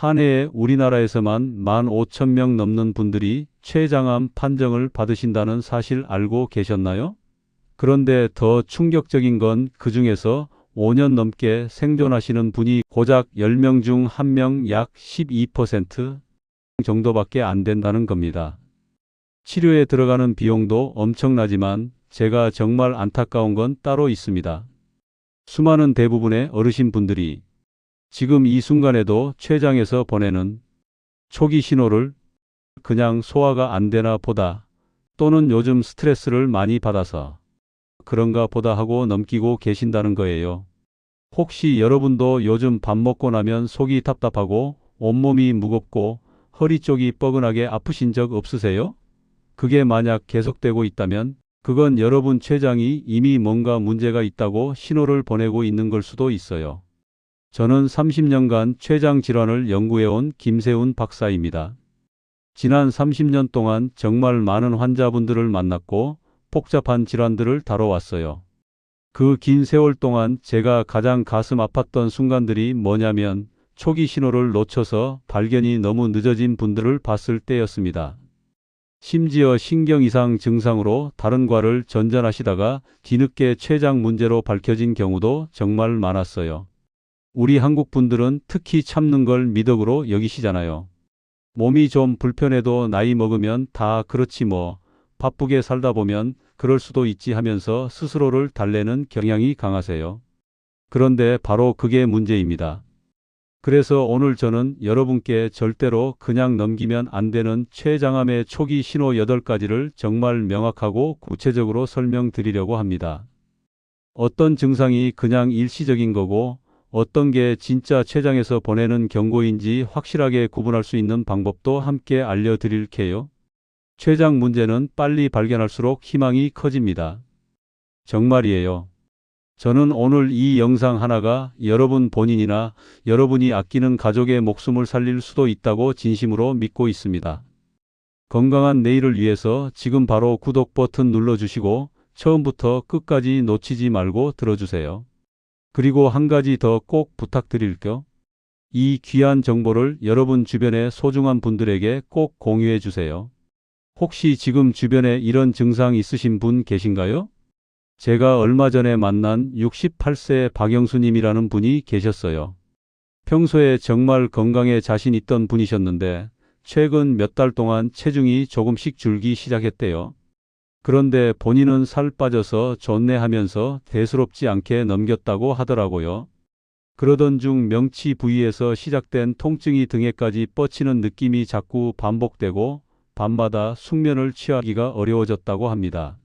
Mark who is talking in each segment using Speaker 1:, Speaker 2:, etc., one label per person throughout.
Speaker 1: 한 해에 우리나라에서만 15,000명 넘는 분들이 췌장암 판정을 받으신다는 사실 알고 계셨나요? 그런데 더 충격적인 건 그 중에서 5년 넘게 생존하시는 분이 고작 10명 중 1명 약 12% 정도밖에 안 된다는 겁니다. 치료에 들어가는 비용도 엄청나지만 제가 정말 안타까운 건 따로 있습니다. 수많은 대부분의 어르신 분들이 지금 이 순간에도 췌장에서 보내는 초기 신호를 그냥 소화가 안 되나 보다 또는 요즘 스트레스를 많이 받아서 그런가 보다 하고 넘기고 계신다는 거예요. 혹시 여러분도 요즘 밥 먹고 나면 속이 답답하고 온몸이 무겁고 허리 쪽이 뻐근하게 아프신 적 없으세요? 그게 만약 계속되고 있다면 그건 여러분 췌장이 이미 뭔가 문제가 있다고 신호를 보내고 있는 걸 수도 있어요. 저는 30년간 췌장 질환을 연구해온 김세훈 박사입니다. 지난 30년 동안 정말 많은 환자분들을 만났고 복잡한 질환들을 다뤄왔어요. 그 긴 세월 동안 제가 가장 가슴 아팠던 순간들이 뭐냐면 초기 신호를 놓쳐서 발견이 너무 늦어진 분들을 봤을 때였습니다. 심지어 신경 이상 증상으로 다른 과를 전전하시다가 뒤늦게 췌장 문제로 밝혀진 경우도 정말 많았어요. 우리 한국 분들은 특히 참는 걸 미덕으로 여기시잖아요. 몸이 좀 불편해도 나이 먹으면 다 그렇지 뭐 바쁘게 살다 보면 그럴 수도 있지 하면서 스스로를 달래는 경향이 강하세요. 그런데 바로 그게 문제입니다. 그래서 오늘 저는 여러분께 절대로 그냥 넘기면 안 되는 췌장암의 초기 신호 8가지를 정말 명확하고 구체적으로 설명드리려고 합니다. 어떤 증상이 그냥 일시적인 거고 어떤 게 진짜 췌장에서 보내는 경고인지 확실하게 구분할 수 있는 방법도 함께 알려드릴게요. 췌장 문제는 빨리 발견할수록 희망이 커집니다. 정말이에요. 저는 오늘 이 영상 하나가 여러분 본인이나 여러분이 아끼는 가족의 목숨을 살릴 수도 있다고 진심으로 믿고 있습니다. 건강한 내일을 위해서 지금 바로 구독 버튼 눌러주시고 처음부터 끝까지 놓치지 말고 들어주세요. 그리고 한 가지 더 꼭 부탁드릴게요. 이 귀한 정보를 여러분 주변의 소중한 분들에게 꼭 공유해 주세요. 혹시 지금 주변에 이런 증상 있으신 분 계신가요? 제가 얼마 전에 만난 68세 박영수님이라는 분이 계셨어요. 평소에 정말 건강에 자신 있던 분이셨는데 최근 몇 달 동안 체중이 조금씩 줄기 시작했대요. 그런데 본인은 살 빠져서 좋네 하면서 대수롭지 않게 넘겼다고 하더라고요. 그러던 중 명치 부위에서 시작된 통증이 등에까지 뻗치는 느낌이 자꾸 반복되고 밤마다 숙면을 취하기가 어려워졌다고 합니다.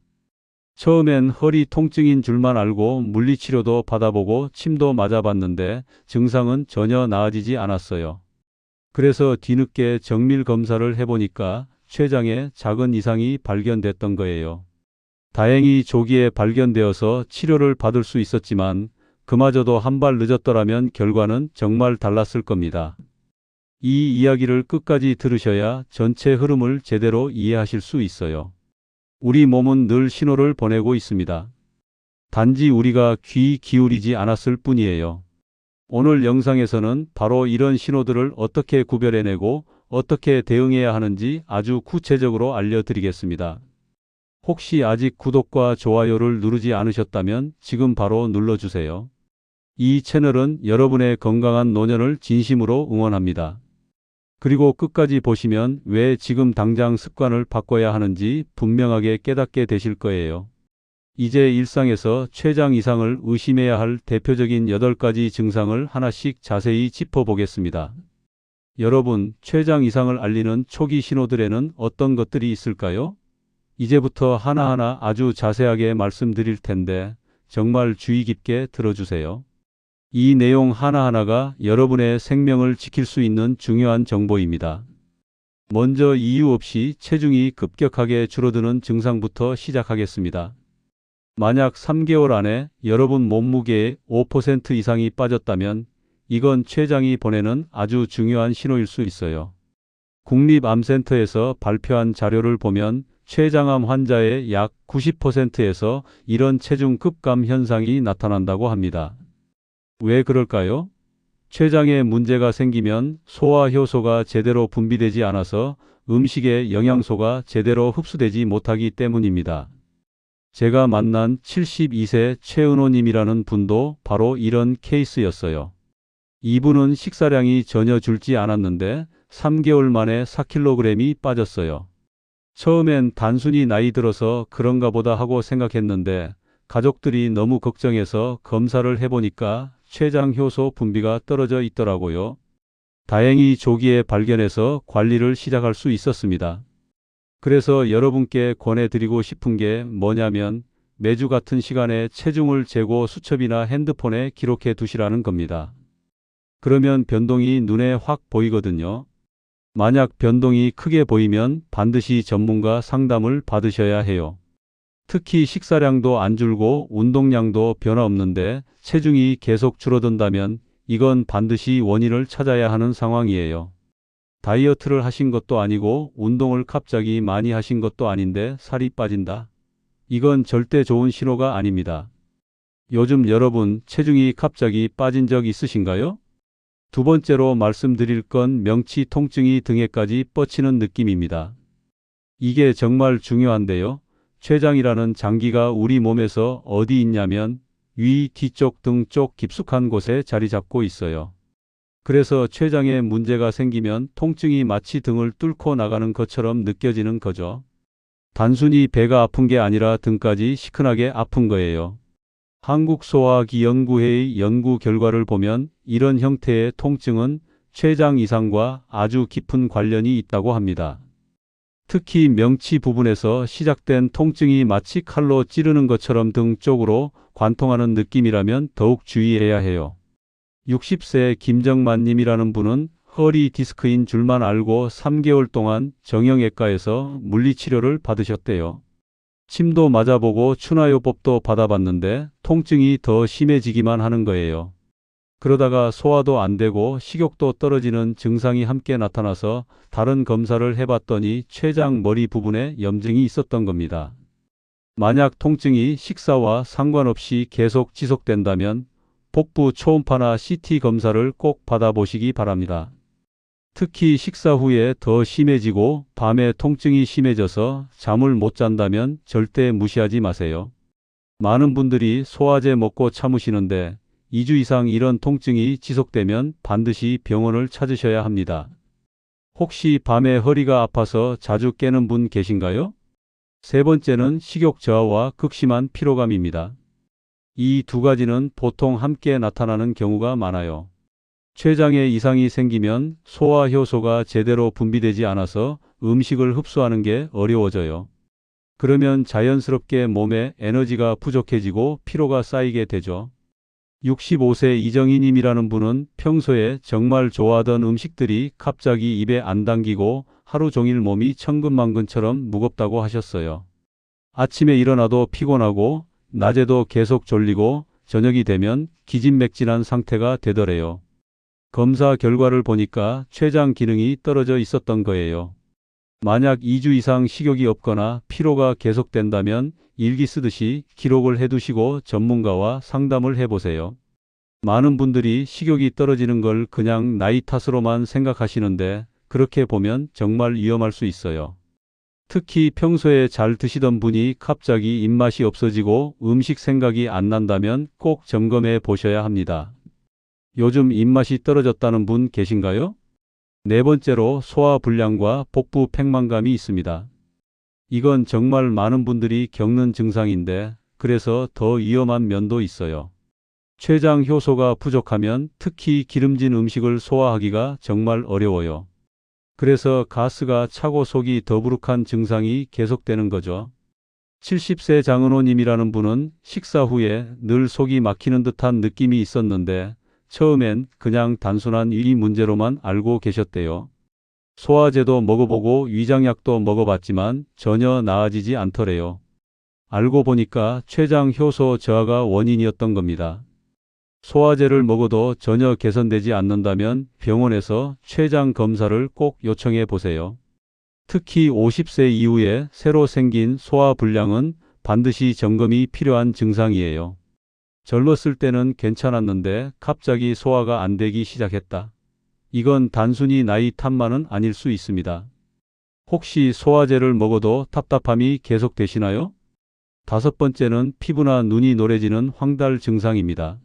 Speaker 1: 처음엔 허리 통증인 줄만 알고 물리치료도 받아보고 침도 맞아봤는데 증상은 전혀 나아지지 않았어요. 그래서 뒤늦게 정밀 검사를 해보니까 췌장에 작은 이상이 발견됐던 거예요. 다행히 조기에 발견되어서 치료를 받을 수 있었지만 그마저도 한 발 늦었더라면 결과는 정말 달랐을 겁니다. 이 이야기를 끝까지 들으셔야 전체 흐름을 제대로 이해하실 수 있어요. 우리 몸은 늘 신호를 보내고 있습니다. 단지 우리가 귀 기울이지 않았을 뿐이에요. 오늘 영상에서는 바로 이런 신호들을 어떻게 구별해내고 어떻게 대응해야 하는지 아주 구체적으로 알려드리겠습니다. 혹시 아직 구독과 좋아요를 누르지 않으셨다면 지금 바로 눌러주세요. 이 채널은 여러분의 건강한 노년을 진심으로 응원합니다. 그리고 끝까지 보시면 왜 지금 당장 습관을 바꿔야 하는지 분명하게 깨닫게 되실 거예요. 이제 일상에서 췌장 이상을 의심해야 할 대표적인 8가지 증상을 하나씩 자세히 짚어보겠습니다. 여러분, 췌장 이상을 알리는 초기 신호들에는 어떤 것들이 있을까요? 이제부터 하나하나 아주 자세하게 말씀드릴 텐데 정말 주의 깊게 들어주세요. 이 내용 하나하나가 여러분의 생명을 지킬 수 있는 중요한 정보입니다. 먼저 이유 없이 체중이 급격하게 줄어드는 증상부터 시작하겠습니다. 만약 3개월 안에 여러분 몸무게의 5% 이상이 빠졌다면 이건 췌장이 보내는 아주 중요한 신호일 수 있어요. 국립암센터에서 발표한 자료를 보면 췌장암 환자의 약 90%에서 이런 체중 급감 현상이 나타난다고 합니다. 왜 그럴까요? 췌장에 문제가 생기면 소화 효소가 제대로 분비되지 않아서 음식의 영양소가 제대로 흡수되지 못하기 때문입니다. 제가 만난 72세 최은호님이라는 분도 바로 이런 케이스였어요. 이분은 식사량이 전혀 줄지 않았는데 3개월 만에 4kg이 빠졌어요. 처음엔 단순히 나이 들어서 그런가 보다 하고 생각했는데 가족들이 너무 걱정해서 검사를 해보니까 췌장 효소 분비가 떨어져 있더라고요. 다행히 조기에 발견해서 관리를 시작할 수 있었습니다. 그래서 여러분께 권해드리고 싶은 게 뭐냐면 매주 같은 시간에 체중을 재고 수첩이나 핸드폰에 기록해 두시라는 겁니다. 그러면 변동이 눈에 확 보이거든요. 만약 변동이 크게 보이면 반드시 전문가 상담을 받으셔야 해요. 특히 식사량도 안 줄고 운동량도 변화 없는데 체중이 계속 줄어든다면 이건 반드시 원인을 찾아야 하는 상황이에요. 다이어트를 하신 것도 아니고 운동을 갑자기 많이 하신 것도 아닌데 살이 빠진다. 이건 절대 좋은 신호가 아닙니다. 요즘 여러분 체중이 갑자기 빠진 적 있으신가요? 두 번째로 말씀드릴 건 명치 통증이 등에까지 뻗치는 느낌입니다. 이게 정말 중요한데요. 췌장이라는 장기가 우리 몸에서 어디 있냐면 위, 뒤쪽 등 쪽 깊숙한 곳에 자리 잡고 있어요. 그래서 췌장에 문제가 생기면 통증이 마치 등을 뚫고 나가는 것처럼 느껴지는 거죠. 단순히 배가 아픈 게 아니라 등까지 시큰하게 아픈 거예요. 한국소화기 연구회의 연구 결과를 보면 이런 형태의 통증은 췌장 이상과 아주 깊은 관련이 있다고 합니다. 특히 명치 부분에서 시작된 통증이 마치 칼로 찌르는 것처럼 등 쪽으로 관통하는 느낌이라면 더욱 주의해야 해요. 60세 김정만님이라는 분은 허리 디스크인 줄만 알고 3개월 동안 정형외과에서 물리치료를 받으셨대요. 침도 맞아보고 추나요법도 받아봤는데 통증이 더 심해지기만 하는 거예요. 그러다가 소화도 안 되고 식욕도 떨어지는 증상이 함께 나타나서 다른 검사를 해봤더니 췌장 머리 부분에 염증이 있었던 겁니다. 만약 통증이 식사와 상관없이 계속 지속된다면 복부 초음파나 CT 검사를 꼭 받아보시기 바랍니다. 특히 식사 후에 더 심해지고 밤에 통증이 심해져서 잠을 못 잔다면 절대 무시하지 마세요. 많은 분들이 소화제 먹고 참으시는데 2주 이상 이런 통증이 지속되면 반드시 병원을 찾으셔야 합니다. 혹시 밤에 허리가 아파서 자주 깨는 분 계신가요? 세 번째는 식욕 저하와 극심한 피로감입니다. 이 두 가지는 보통 함께 나타나는 경우가 많아요. 췌장에 이상이 생기면 소화 효소가 제대로 분비되지 않아서 음식을 흡수하는 게 어려워져요. 그러면 자연스럽게 몸에 에너지가 부족해지고 피로가 쌓이게 되죠. 65세 이정희님이라는 분은 평소에 정말 좋아하던 음식들이 갑자기 입에 안 당기고 하루 종일 몸이 천근만근처럼 무겁다고 하셨어요. 아침에 일어나도 피곤하고 낮에도 계속 졸리고 저녁이 되면 기진맥진한 상태가 되더래요. 검사 결과를 보니까 췌장 기능이 떨어져 있었던 거예요. 만약 2주 이상 식욕이 없거나 피로가 계속된다면 일기 쓰듯이 기록을 해두시고 전문가와 상담을 해보세요. 많은 분들이 식욕이 떨어지는 걸 그냥 나이 탓으로만 생각하시는데 그렇게 보면 정말 위험할 수 있어요. 특히 평소에 잘 드시던 분이 갑자기 입맛이 없어지고 음식 생각이 안 난다면 꼭 점검해 보셔야 합니다. 요즘 입맛이 떨어졌다는 분 계신가요? 네 번째로 소화 불량과 복부 팽만감이 있습니다. 이건 정말 많은 분들이 겪는 증상인데 그래서 더 위험한 면도 있어요. 췌장 효소가 부족하면 특히 기름진 음식을 소화하기가 정말 어려워요. 그래서 가스가 차고 속이 더부룩한 증상이 계속되는 거죠. 70세 장은호님이라는 분은 식사 후에 늘 속이 막히는 듯한 느낌이 있었는데 처음엔 그냥 단순한 위 문제로만 알고 계셨대요. 소화제도 먹어보고 위장약도 먹어봤지만 전혀 나아지지 않더래요. 알고 보니까 췌장 효소 저하가 원인이었던 겁니다. 소화제를 먹어도 전혀 개선되지 않는다면 병원에서 췌장 검사를 꼭 요청해 보세요. 특히 50세 이후에 새로 생긴 소화 불량은 반드시 점검이 필요한 증상이에요. 젊었을 때는 괜찮았는데 갑자기 소화가 안 되기 시작했다. 이건 단순히 나이 탓만은 아닐 수 있습니다. 혹시 소화제를 먹어도 답답함이 계속되시나요? 다섯 번째는 피부나 눈이 노래지는 황달 증상입니다.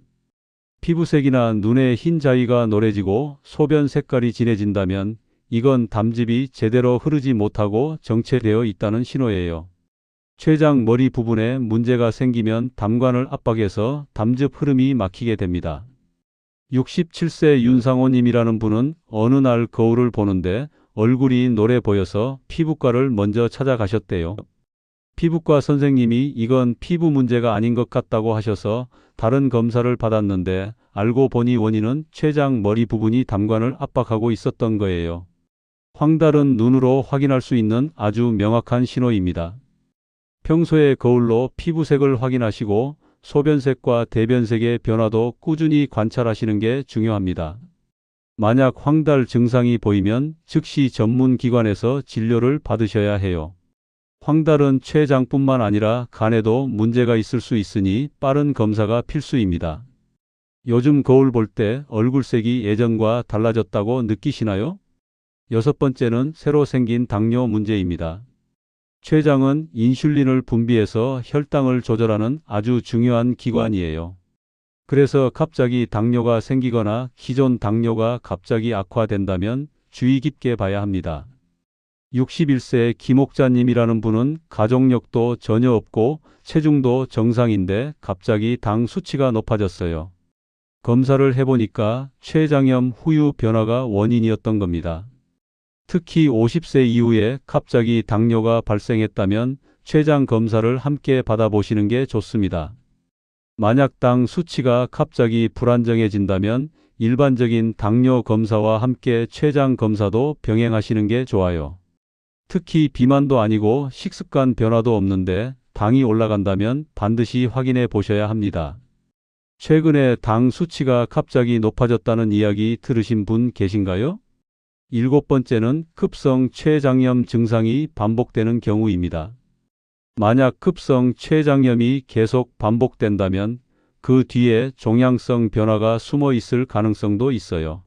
Speaker 1: 피부색이나 눈의 흰 자위가 노래지고 소변 색깔이 진해진다면 이건 담즙이 제대로 흐르지 못하고 정체되어 있다는 신호예요. 췌장 머리 부분에 문제가 생기면 담관을 압박해서 담즙 흐름이 막히게 됩니다. 67세 윤상호님이라는 분은 어느 날 거울을 보는데 얼굴이 노래 보여서 피부과를 먼저 찾아가셨대요. 피부과 선생님이 이건 피부 문제가 아닌 것 같다고 하셔서 다른 검사를 받았는데 알고 보니 원인은 췌장 머리 부분이 담관을 압박하고 있었던 거예요. 황달은 눈으로 확인할 수 있는 아주 명확한 신호입니다. 평소에 거울로 피부색을 확인하시고 소변색과 대변색의 변화도 꾸준히 관찰하시는 게 중요합니다. 만약 황달 증상이 보이면 즉시 전문 기관에서 진료를 받으셔야 해요. 황달은 췌장뿐만 아니라 간에도 문제가 있을 수 있으니 빠른 검사가 필수입니다. 요즘 거울 볼 때 얼굴색이 예전과 달라졌다고 느끼시나요? 여섯 번째는 새로 생긴 당뇨 문제입니다. 췌장은 인슐린을 분비해서 혈당을 조절하는 아주 중요한 기관이에요. 그래서 갑자기 당뇨가 생기거나 기존 당뇨가 갑자기 악화된다면 주의 깊게 봐야 합니다. 61세 김옥자님이라는 분은 가족력도 전혀 없고 체중도 정상인데 갑자기 당 수치가 높아졌어요. 검사를 해보니까 췌장염 후유 변화가 원인이었던 겁니다. 특히 50세 이후에 갑자기 당뇨가 발생했다면 췌장 검사를 함께 받아보시는 게 좋습니다. 만약 당 수치가 갑자기 불안정해진다면 일반적인 당뇨 검사와 함께 췌장 검사도 병행하시는 게 좋아요. 특히 비만도 아니고 식습관 변화도 없는데 당이 올라간다면 반드시 확인해 보셔야 합니다. 최근에 당 수치가 갑자기 높아졌다는 이야기 들으신 분 계신가요? 일곱 번째는 급성 췌장염 증상이 반복되는 경우입니다. 만약 급성 췌장염이 계속 반복된다면 그 뒤에 종양성 변화가 숨어 있을 가능성도 있어요.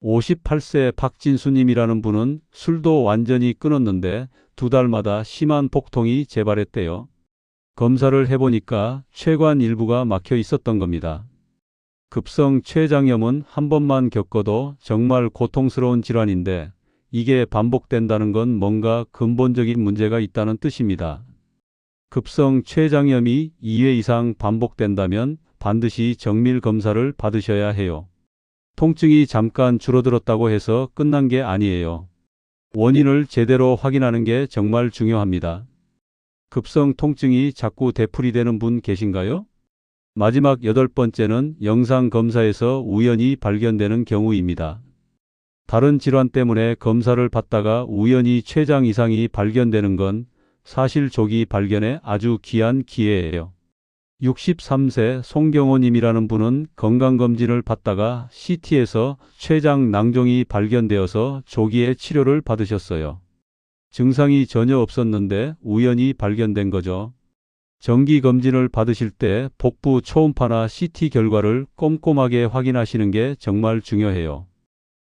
Speaker 1: 58세 박진수님이라는 분은 술도 완전히 끊었는데 두 달마다 심한 복통이 재발했대요. 검사를 해보니까 췌관 일부가 막혀 있었던 겁니다. 급성 췌장염은 한 번만 겪어도 정말 고통스러운 질환인데 이게 반복된다는 건 뭔가 근본적인 문제가 있다는 뜻입니다. 급성 췌장염이 2회 이상 반복된다면 반드시 정밀 검사를 받으셔야 해요. 통증이 잠깐 줄어들었다고 해서 끝난 게 아니에요. 원인을 제대로 확인하는 게 정말 중요합니다. 급성 통증이 자꾸 되풀이되는 분 계신가요? 마지막 여덟 번째는 영상 검사에서 우연히 발견되는 경우입니다. 다른 질환 때문에 검사를 받다가 우연히 췌장 이상이 발견되는 건 사실 조기 발견에 아주 귀한 기회예요. 63세 송경호님이라는 분은 건강검진을 받다가 CT에서 췌장 낭종이 발견되어서 조기에 치료를 받으셨어요. 증상이 전혀 없었는데 우연히 발견된 거죠. 정기검진을 받으실 때 복부 초음파나 CT 결과를 꼼꼼하게 확인하시는 게 정말 중요해요.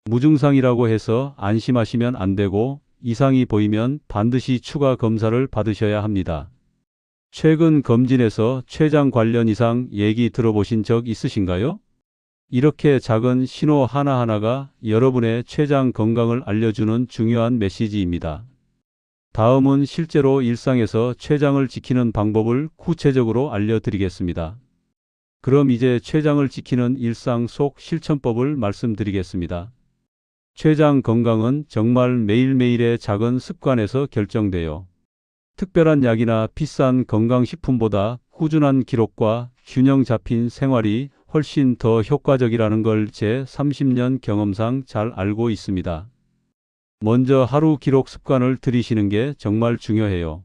Speaker 1: 무증상이라고 해서 안심하시면 안 되고 이상이 보이면 반드시 추가 검사를 받으셔야 합니다. 최근 검진에서 췌장 관련 이상 얘기 들어보신 적 있으신가요? 이렇게 작은 신호 하나하나가 여러분의 췌장 건강을 알려주는 중요한 메시지입니다. 다음은 실제로 일상에서 췌장을 지키는 방법을 구체적으로 알려드리겠습니다. 그럼 이제 췌장을 지키는 일상 속 실천법을 말씀드리겠습니다. 췌장 건강은 정말 매일매일의 작은 습관에서 결정돼요. 특별한 약이나 비싼 건강식품보다 꾸준한 기록과 균형 잡힌 생활이 훨씬 더 효과적이라는 걸 제 30년 경험상 잘 알고 있습니다. 먼저 하루 기록 습관을 들이시는 게 정말 중요해요.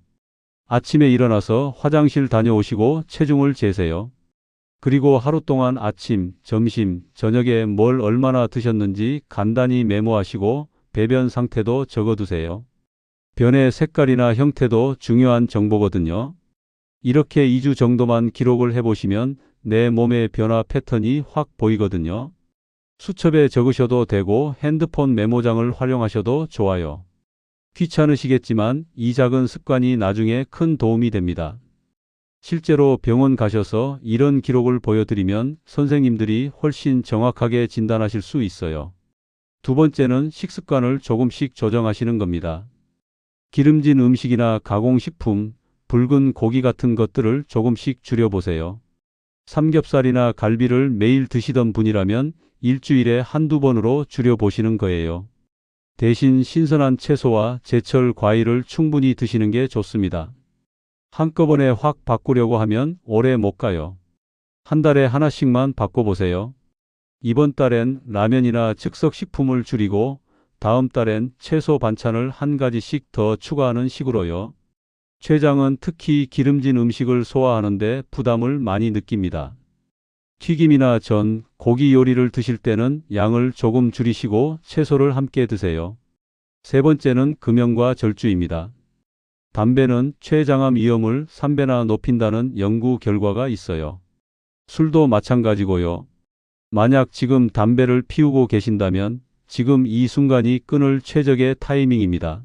Speaker 1: 아침에 일어나서 화장실 다녀오시고 체중을 재세요. 그리고 하루 동안 아침, 점심, 저녁에 뭘 얼마나 드셨는지 간단히 메모하시고 배변 상태도 적어두세요. 변의 색깔이나 형태도 중요한 정보거든요. 이렇게 2주 정도만 기록을 해보시면 내 몸의 변화 패턴이 확 보이거든요. 수첩에 적으셔도 되고 핸드폰 메모장을 활용하셔도 좋아요. 귀찮으시겠지만 이 작은 습관이 나중에 큰 도움이 됩니다. 실제로 병원 가셔서 이런 기록을 보여드리면 선생님들이 훨씬 정확하게 진단하실 수 있어요. 두 번째는 식습관을 조금씩 조정하시는 겁니다. 기름진 음식이나 가공식품, 붉은 고기 같은 것들을 조금씩 줄여보세요. 삼겹살이나 갈비를 매일 드시던 분이라면 일주일에 한두 번으로 줄여보시는 거예요. 대신 신선한 채소와 제철 과일을 충분히 드시는 게 좋습니다. 한꺼번에 확 바꾸려고 하면 오래 못 가요. 한 달에 하나씩만 바꿔보세요. 이번 달엔 라면이나 즉석 식품을 줄이고 다음 달엔 채소 반찬을 한 가지씩 더 추가하는 식으로요. 췌장은 특히 기름진 음식을 소화하는데 부담을 많이 느낍니다. 튀김이나 전, 고기 요리를 드실 때는 양을 조금 줄이시고 채소를 함께 드세요. 세 번째는 금연과 절주입니다. 담배는 췌장암 위험을 3배나 높인다는 연구 결과가 있어요. 술도 마찬가지고요. 만약 지금 담배를 피우고 계신다면 지금 이 순간이 끊을 최적의 타이밍입니다.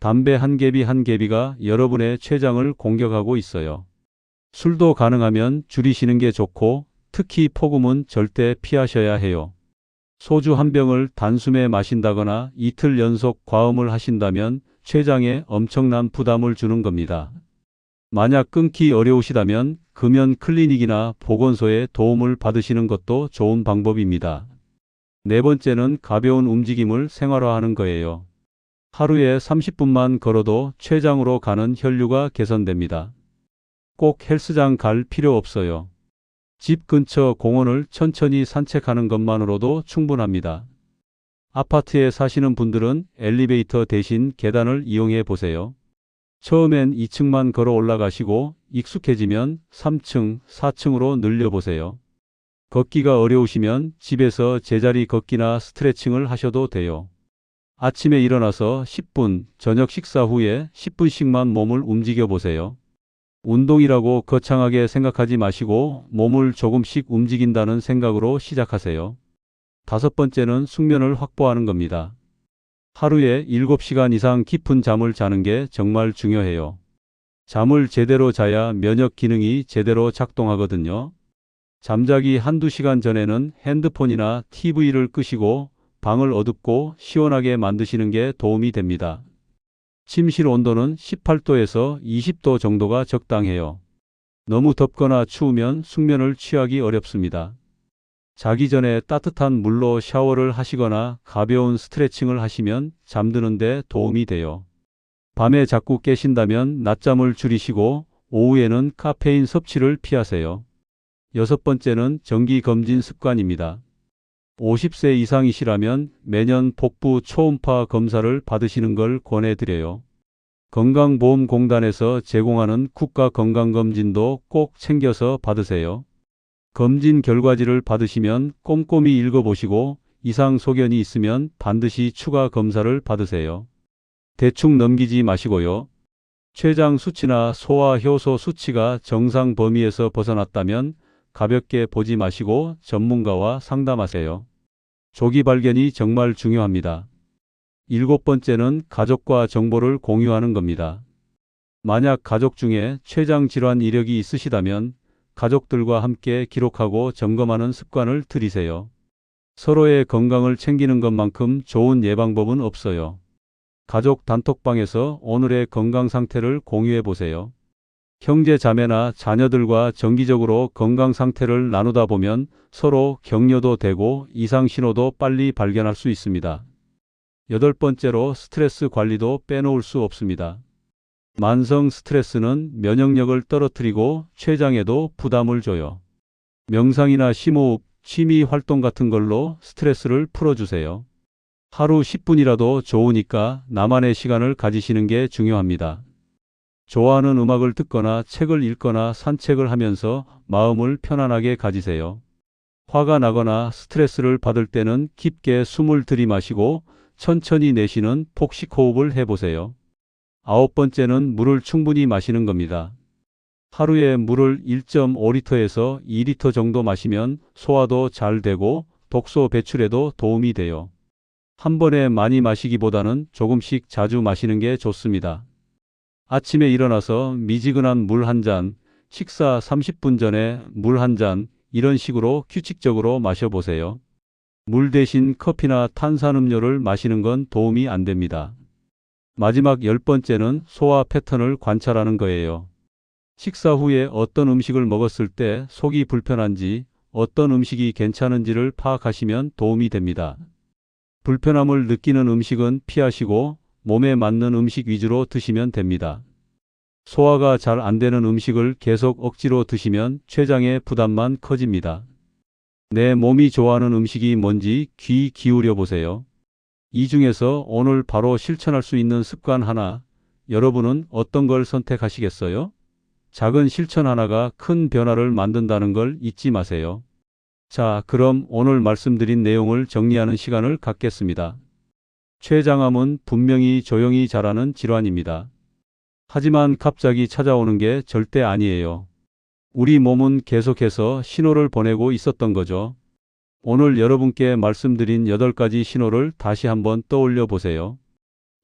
Speaker 1: 담배 한 개비 한 개비가 여러분의 췌장을 공격하고 있어요. 술도 가능하면 줄이시는 게 좋고 특히 폭음은 절대 피하셔야 해요. 소주 한 병을 단숨에 마신다거나 이틀 연속 과음을 하신다면 췌장에 엄청난 부담을 주는 겁니다. 만약 끊기 어려우시다면 금연 클리닉이나 보건소의 도움을 받으시는 것도 좋은 방법입니다. 네 번째는 가벼운 움직임을 생활화하는 거예요. 하루에 30분만 걸어도 췌장으로 가는 혈류가 개선됩니다. 꼭 헬스장 갈 필요 없어요. 집 근처 공원을 천천히 산책하는 것만으로도 충분합니다. 아파트에 사시는 분들은 엘리베이터 대신 계단을 이용해 보세요. 처음엔 2층만 걸어 올라가시고 익숙해지면 3층, 4층으로 늘려보세요. 걷기가 어려우시면 집에서 제자리 걷기나 스트레칭을 하셔도 돼요. 아침에 일어나서 10분, 저녁 식사 후에 10분씩만 몸을 움직여 보세요. 운동이라고 거창하게 생각하지 마시고 몸을 조금씩 움직인다는 생각으로 시작하세요. 다섯 번째는 숙면을 확보하는 겁니다. 하루에 7시간 이상 깊은 잠을 자는 게 정말 중요해요. 잠을 제대로 자야 면역 기능이 제대로 작동하거든요. 잠자기 한두 시간 전에는 핸드폰이나 TV를 끄시고 방을 어둡고 시원하게 만드시는 게 도움이 됩니다. 침실 온도는 18도에서 20도 정도가 적당해요. 너무 덥거나 추우면 숙면을 취하기 어렵습니다. 자기 전에 따뜻한 물로 샤워를 하시거나 가벼운 스트레칭을 하시면 잠드는 데 도움이 돼요. 밤에 자꾸 깨신다면 낮잠을 줄이시고 오후에는 카페인 섭취를 피하세요. 여섯 번째는 정기 검진 습관입니다. 50세 이상이시라면 매년 복부 초음파 검사를 받으시는 걸 권해드려요. 건강보험공단에서 제공하는 국가건강검진도 꼭 챙겨서 받으세요. 검진 결과지를 받으시면 꼼꼼히 읽어보시고 이상 소견이 있으면 반드시 추가 검사를 받으세요. 대충 넘기지 마시고요. 췌장 수치나 소화 효소 수치가 정상 범위에서 벗어났다면 가볍게 보지 마시고 전문가와 상담하세요. 조기 발견이 정말 중요합니다. 일곱 번째는 가족과 정보를 공유하는 겁니다. 만약 가족 중에 췌장 질환 이력이 있으시다면 가족들과 함께 기록하고 점검하는 습관을 들이세요. 서로의 건강을 챙기는 것만큼 좋은 예방법은 없어요. 가족 단톡방에서 오늘의 건강 상태를 공유해 보세요. 형제 자매나 자녀들과 정기적으로 건강 상태를 나누다 보면 서로 격려도 되고 이상 신호도 빨리 발견할 수 있습니다. 여덟 번째로 스트레스 관리도 빼놓을 수 없습니다. 만성 스트레스는 면역력을 떨어뜨리고 췌장에도 부담을 줘요. 명상이나 심호흡, 취미 활동 같은 걸로 스트레스를 풀어주세요. 하루 10분이라도 좋으니까 나만의 시간을 가지시는 게 중요합니다. 좋아하는 음악을 듣거나 책을 읽거나 산책을 하면서 마음을 편안하게 가지세요. 화가 나거나 스트레스를 받을 때는 깊게 숨을 들이마시고 천천히 내쉬는 폭식 호흡을 해보세요. 아홉 번째는 물을 충분히 마시는 겁니다. 하루에 물을 1.5리터에서 2리터 정도 마시면 소화도 잘 되고 독소 배출에도 도움이 돼요. 한 번에 많이 마시기보다는 조금씩 자주 마시는 게 좋습니다. 아침에 일어나서 미지근한 물 한 잔, 식사 30분 전에 물 한 잔, 이런 식으로 규칙적으로 마셔보세요. 물 대신 커피나 탄산음료를 마시는 건 도움이 안 됩니다. 마지막 열 번째는 소화 패턴을 관찰하는 거예요. 식사 후에 어떤 음식을 먹었을 때 속이 불편한지, 어떤 음식이 괜찮은지를 파악하시면 도움이 됩니다. 불편함을 느끼는 음식은 피하시고 몸에 맞는 음식 위주로 드시면 됩니다. 소화가 잘 안 되는 음식을 계속 억지로 드시면 췌장의 부담만 커집니다. 내 몸이 좋아하는 음식이 뭔지 귀 기울여 보세요. 이 중에서 오늘 바로 실천할 수 있는 습관 하나, 여러분은 어떤 걸 선택하시겠어요? 작은 실천 하나가 큰 변화를 만든다는 걸 잊지 마세요. 자, 그럼 오늘 말씀드린 내용을 정리하는 시간을 갖겠습니다. 췌장암은 분명히 조용히 자라는 질환입니다. 하지만 갑자기 찾아오는 게 절대 아니에요. 우리 몸은 계속해서 신호를 보내고 있었던 거죠. 오늘 여러분께 말씀드린 8가지 신호를 다시 한번 떠올려 보세요.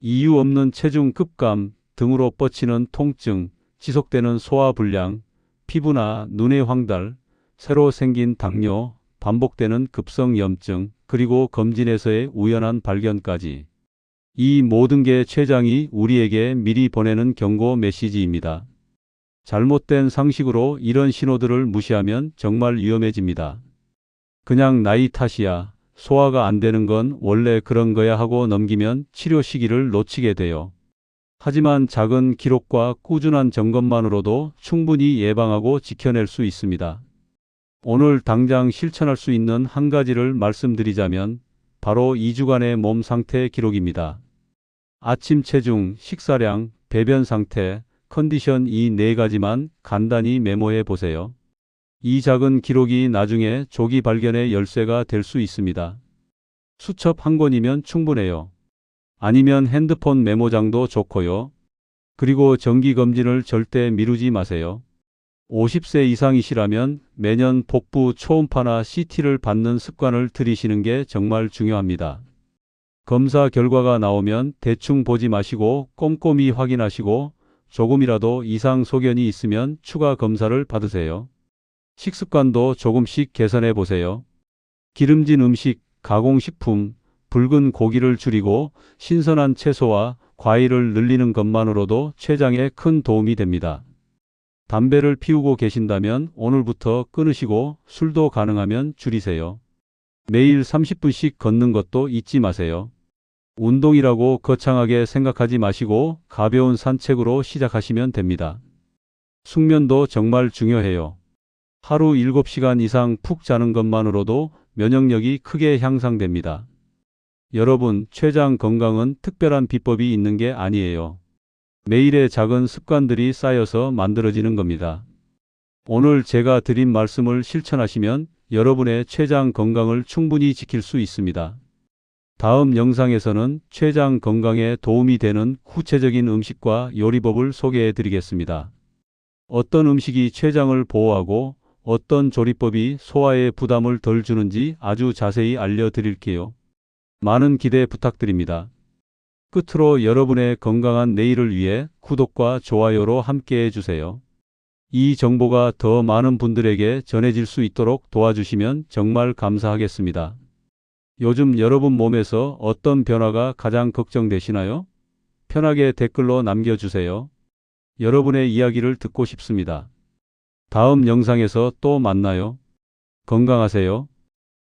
Speaker 1: 이유 없는 체중 급감, 등으로 뻗치는 통증, 지속되는 소화불량, 피부나 눈의 황달, 새로 생긴 당뇨, 반복되는 급성염증, 그리고 검진에서의 우연한 발견까지. 이 모든 게 췌장이 우리에게 미리 보내는 경고 메시지입니다. 잘못된 상식으로 이런 신호들을 무시하면 정말 위험해집니다. 그냥 나이 탓이야. 소화가 안 되는 건 원래 그런 거야 하고 넘기면 치료 시기를 놓치게 돼요. 하지만 작은 기록과 꾸준한 점검만으로도 충분히 예방하고 지켜낼 수 있습니다. 오늘 당장 실천할 수 있는 한 가지를 말씀드리자면 바로 2주간의 몸 상태 기록입니다. 아침 체중, 식사량, 배변 상태, 컨디션 이 네 가지만 간단히 메모해 보세요. 이 작은 기록이 나중에 조기 발견의 열쇠가 될 수 있습니다. 수첩 한 권이면 충분해요. 아니면 핸드폰 메모장도 좋고요. 그리고 정기검진을 절대 미루지 마세요. 50세 이상이시라면 매년 복부 초음파나 CT를 받는 습관을 들이시는 게 정말 중요합니다. 검사 결과가 나오면 대충 보지 마시고 꼼꼼히 확인하시고 조금이라도 이상 소견이 있으면 추가 검사를 받으세요. 식습관도 조금씩 개선해 보세요. 기름진 음식, 가공식품, 붉은 고기를 줄이고 신선한 채소와 과일을 늘리는 것만으로도 췌장에 큰 도움이 됩니다. 담배를 피우고 계신다면 오늘부터 끊으시고 술도 가능하면 줄이세요. 매일 30분씩 걷는 것도 잊지 마세요. 운동이라고 거창하게 생각하지 마시고 가벼운 산책으로 시작하시면 됩니다. 숙면도 정말 중요해요. 하루 7시간 이상 푹 자는 것만으로도 면역력이 크게 향상됩니다. 여러분, 췌장 건강은 특별한 비법이 있는 게 아니에요. 매일의 작은 습관들이 쌓여서 만들어지는 겁니다. 오늘 제가 드린 말씀을 실천하시면 여러분의 췌장 건강을 충분히 지킬 수 있습니다. 다음 영상에서는 췌장 건강에 도움이 되는 구체적인 음식과 요리법을 소개해 드리겠습니다. 어떤 음식이 췌장을 보호하고 어떤 조리법이 소화에 부담을 덜 주는지 아주 자세히 알려드릴게요. 많은 기대 부탁드립니다. 끝으로 여러분의 건강한 내일을 위해 구독과 좋아요로 함께 해 주세요. 이 정보가 더 많은 분들에게 전해질 수 있도록 도와주시면 정말 감사하겠습니다. 요즘 여러분 몸에서 어떤 변화가 가장 걱정되시나요? 편하게 댓글로 남겨주세요. 여러분의 이야기를 듣고 싶습니다. 다음 영상에서 또 만나요. 건강하세요.